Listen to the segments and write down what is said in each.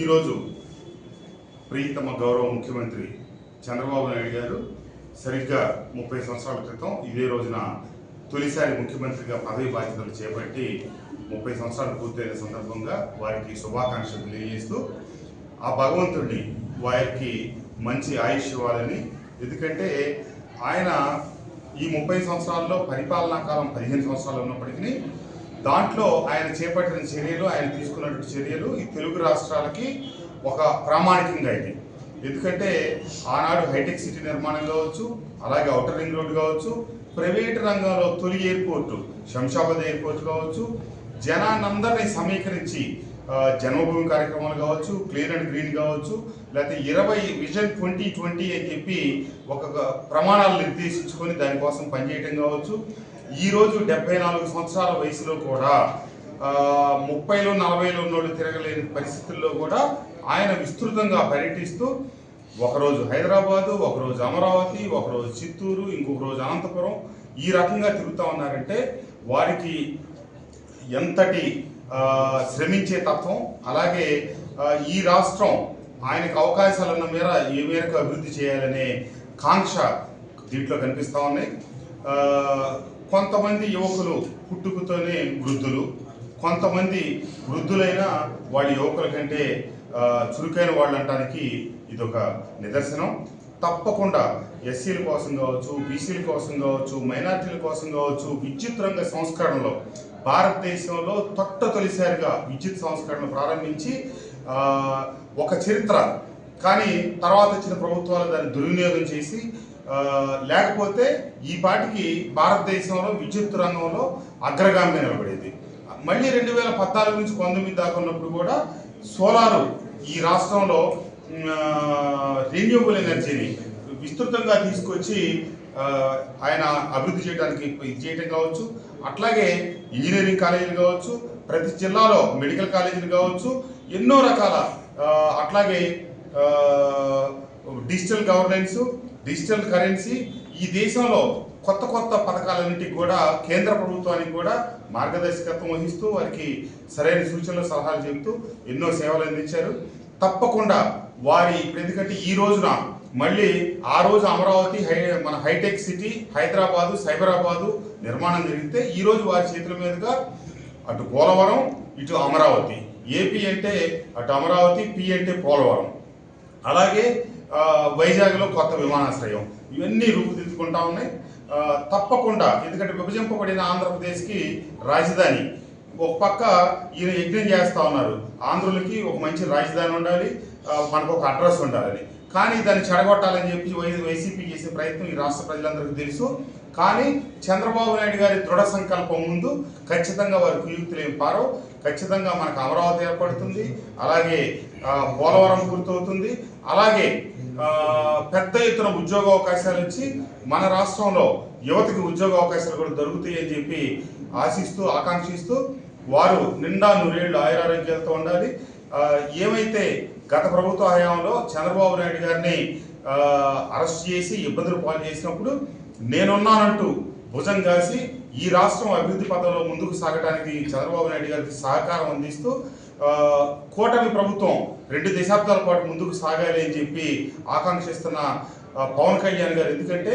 ఈరోజు ప్రియతమ గౌరవ ముఖ్యమంత్రి చంద్రబాబు నాయుడు గారు సరిగ్గా ముప్పై సంవత్సరాల క్రితం ఇదే రోజున తొలిసారి ముఖ్యమంత్రిగా పదవి బాధ్యతలు చేపట్టి ముప్పై సంవత్సరాలు పూర్తయిన సందర్భంగా వారికి శుభాకాంక్షలు తెలియజేస్తూ ఆ భగవంతుడిని వారికి మంచి ఆయుష్ ఇవ్వాలని. ఎందుకంటే ఆయన ఈ ముప్పై సంవత్సరాల్లో పరిపాలనా కాలం పదిహేను సంవత్సరాలు ఉన్నప్పటికీ దాంట్లో ఆయన చేపట్టిన చర్యలు ఆయన తీసుకున్నటువంటి చర్యలు ఈ తెలుగు రాష్ట్రాలకి ఒక ప్రామాణికంగా ఇది. ఎందుకంటే ఆనాడు హైటెక్ సిటీ నిర్మాణం కావచ్చు అలాగే అవుటర్ రింగ్ రోడ్ కావచ్చు ప్రైవేట్ రంగంలో తొలి ఎయిర్పోర్టు శంషాబాద్ ఎయిర్పోర్ట్ కావచ్చు జనాన్నందరినీ సమీకరించి జన్మభూమి కార్యక్రమాలు కావచ్చు క్లీన్ అండ్ గ్రీన్ కావచ్చు లేకపోతే ఇరవై విజన్ ట్వంటీ ట్వంటీ అని చెప్పి ఒక ప్రమాణాలు నిర్దేశించుకొని దానికోసం పనిచేయటం కావచ్చు. ఈరోజు డెబ్బై నాలుగు సంవత్సరాల వయసులో కూడా ముప్పైలో నలభైలో ఉన్నోళ్ళు తిరగలేని పరిస్థితుల్లో కూడా ఆయన విస్తృతంగా పర్యటిస్తూ ఒకరోజు హైదరాబాదు ఒకరోజు అమరావతి ఒకరోజు చిత్తూరు ఇంకొక రోజు అనంతపురం ఈ రకంగా తిరుగుతూ ఉన్నారంటే వారికి ఎంతటి శ్రమించే తత్వం అలాగే ఈ రాష్ట్రం ఆయనకు అవకాశాలు ఉన్న మేర ఏ మేరకు అభివృద్ధి చేయాలనే కాంక్ష దీంట్లో కనిపిస్తూ ఉన్నాయి. కొంతమంది యువకులు పుట్టుకతోనే వృద్ధులు కొంతమంది వృద్ధులైన వాళ్ళ యువకుల కంటే చురుకైన వాళ్ళు అంటానికి ఇదొక నిదర్శనం. తప్పకుండా ఎస్సీల కోసం కావచ్చు బీసీల కోసం కావచ్చు మైనార్టీల కోసం కావచ్చు విద్యుత్ రంగ సంస్కరణలో భారతదేశంలో తొట్ట తొలిసారిగా విద్యుత్ సంస్కరణ ప్రారంభించి ఒక చరిత్ర. కానీ తర్వాత వచ్చిన ప్రభుత్వాలు దాన్ని దుర్వినియోగం చేసి లేకపోతే ఈ పాటికి భారతదేశంలో విద్యుత్ రంగంలో అగ్రగామిగా నిలబడేది. మళ్ళీ రెండు వేల పద్నాలుగు నుంచి పంతొమ్మిది దాకా ఉన్నప్పుడు కూడా సోలారు ఈ రాష్ట్రంలో రీన్యూవబుల్ ఎనర్జీని విస్తృతంగా తీసుకొచ్చి ఆయన అభివృద్ధి చేయడానికి ఇది చేయటం కావచ్చు అట్లాగే ఇంజనీరింగ్ కాలేజీలు కావచ్చు ప్రతి జిల్లాలో మెడికల్ కాలేజీలు కావచ్చు ఎన్నో రకాల అట్లాగే డిజిటల్ గవర్నెన్స్ డిజిటల్ కరెన్సీ ఈ దేశంలో కొత్త కొత్త పథకాలన్నింటికి కూడా కేంద్ర ప్రభుత్వానికి కూడా మార్గదర్శకత్వం వహిస్తూ వారికి సరైన సూచనలు సలహాలు చెబుతూ ఎన్నో సేవలు అందించారు. తప్పకుండా వారి ప్రతికటి ఎందుకంటే ఈ రోజున మళ్ళీ ఆ రోజు అమరావతి హై మన హైటెక్ సిటీ హైదరాబాదు సైబరాబాదు నిర్మాణం జరిగితే ఈరోజు వారి చేతుల మీదుగా అటు పోలవరం ఇటు అమరావతి. ఏపీ అంటే అటు అమరావతి పి అంటే పోలవరం. అలాగే వైజాగ్లో కొత్త విమానాశ్రయం. ఇవన్నీ రూపుదిద్దుకుంటా ఉన్నాయి. తప్పకుండా ఎందుకంటే విభజింపబడిన ఆంధ్రప్రదేశ్కి రాజధాని. ఒక పక్క ఈయన యజ్ఞం చేస్తా ఉన్నారు. ఆంధ్రులకి ఒక మంచి రాజధాని ఉండాలి మనకు ఒక అడ్రస్ ఉండాలని. కానీ దాన్ని చెడగొట్టాలని చెప్పి వై వైసీపీ చేసే ప్రయత్నం ఈ రాష్ట్ర ప్రజలందరికీ తెలుసు. కానీ చంద్రబాబు నాయుడు గారి దృఢ సంకల్పం ముందు ఖచ్చితంగా వారి కుయుక్తులు ఏం పారో ఖచ్చితంగా మనకు అమరావతి ఏర్పడుతుంది. అలాగే పోలవరం పూర్తవుతుంది అలాగే పెద్ద ఎత్తున ఉద్యోగ అవకాశాలు ఇచ్చి మన రాష్ట్రంలో యువతకి ఉద్యోగ అవకాశాలు కూడా దొరుకుతాయని చెప్పి ఆశిస్తూ ఆకాంక్షిస్తూ వారు నిండా నూరేళ్ళు ఆయురారోగ్యాలతో ఉండాలి. ఏమైతే గత ప్రభుత్వ హయాంలో చంద్రబాబు నాయుడు గారిని అరెస్ట్ చేసి ఇబ్బందులు పాలు చేసినప్పుడు నేనున్నానంటూ భుజం కాసి ఈ రాష్ట్రం అభివృద్ధి పథంలో ముందుకు సాగడానికి చంద్రబాబు నాయుడు గారికి సహకారం అందిస్తూ కూటమి ప్రభుత్వం రెండు దశాబ్దాల పాటు ముందుకు సాగాలి అని చెప్పి ఆకాంక్షిస్తున్న పవన్ కళ్యాణ్ గారు. ఎందుకంటే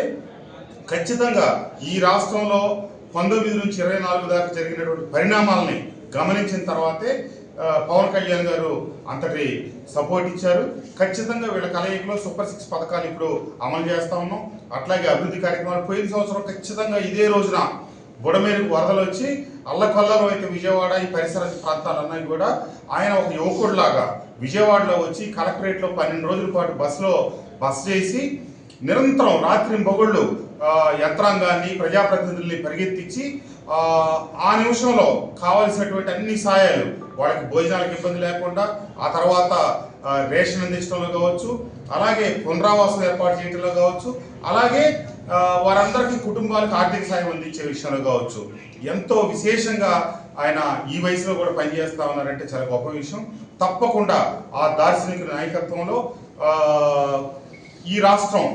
ఖచ్చితంగా ఈ రాష్ట్రంలో పంతొమ్మిది నుంచి ఇరవై నాలుగు దాకా జరిగినటువంటి పరిణామాలని గమనించిన తర్వాతే పవన్ కళ్యాణ్ గారు అంతటి సపోర్ట్ ఇచ్చారు. ఖచ్చితంగా వీళ్ళ కలయికలో సూపర్ సిక్స్ పథకాలు ఇప్పుడు అమలు చేస్తా ఉన్నాం. అట్లాగే అభివృద్ధి కార్యక్రమాలు పోయిన సంవత్సరం ఖచ్చితంగా ఇదే రోజున బుడమేరుకు వరదలు వచ్చి అల్లకొల్లలో అయితే విజయవాడ ఈ పరిసర ప్రాంతాలన్నీ కూడా ఆయన ఒక యువకుడిలాగా విజయవాడలో వచ్చి కలెక్టరేట్లో పన్నెండు రోజుల పాటు బస్సులో బస్ చేసి నిరంతరం రాత్రి మొగుళ్ళు యంత్రాంగాన్ని ప్రజాప్రతినిధుల్ని పరిగెత్తించి ఆ, నిమిషంలో కావలసినటువంటి అన్ని సాయాలు వాళ్ళకి భోజనాలకు ఇబ్బంది లేకుండా ఆ తర్వాత రేషన్ అందించడంలో కావచ్చు అలాగే పునరావాసం ఏర్పాటు చేయడంలో కావచ్చు అలాగే వారందరికీ కుటుంబాలకు ఆర్థిక సాయం అందించే విషయంలో కావచ్చు. ఎంతో విశేషంగా ఆయన ఈ వయసులో కూడా పనిచేస్తా ఉన్నారంటే చాలా గొప్ప విషయం. తప్పకుండా ఆ దార్శనిక నాయకత్వంలో ఈ రాష్ట్రం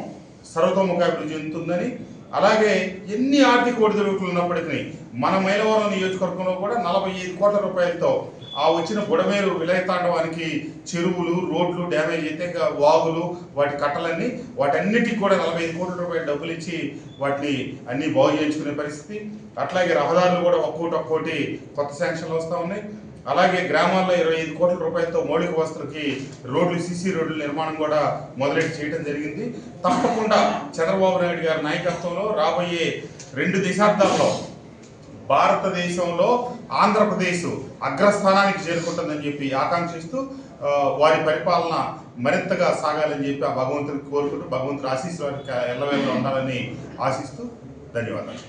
సర్వతోముఖాభివృద్ధి చెందుతుందని. అలాగే ఎన్ని ఆర్థిక ఒడిదుడుకులు ఉన్నప్పటికీ మన మైలవరం నియోజకవర్గంలో కూడా నలభై ఐదు కోట్ల రూపాయలతో ఆ వచ్చిన బుడమేరు విలయతాండవానికి చెరువులు రోడ్లు డ్యామేజ్ అయితే వాగులు వాటి కట్టలన్నీ వాటన్నిటికి కూడా నలభై ఐదు కోట్ల రూపాయలు డబ్బులు ఇచ్చి వాటిని అన్ని బాగు చేయించుకునే పరిస్థితి. అట్లాగే రహదారులు కూడా ఒక్కోటి ఒక్కోటి కొత్త శాంక్షన్లు వస్తూ ఉన్నాయి. అలాగే గ్రామాల్లో ఇరవై ఐదు కోట్ల రూపాయలతో మౌలిక వసతులకి రోడ్లు సిసి రోడ్ల నిర్మాణం కూడా మొదలెట్టి చేయడం జరిగింది. తప్పకుండా చంద్రబాబు నాయుడు గారి నాయకత్వంలో రాబోయే రెండు దశాబ్దాల్లో భారతదేశంలో ఆంధ్రప్రదేశ్ అగ్రస్థానానికి చేరుకుంటుందని చెప్పి ఆకాంక్షిస్తూ వారి పరిపాలన మరింతగా సాగాలని చెప్పి ఆ భగవంతుడికి కోరుకుంటూ భగవంతుడు ఆశీస్సు వారికి ఎల్లవేళ ఉండాలని ఆశిస్తూ ధన్యవాదాలు.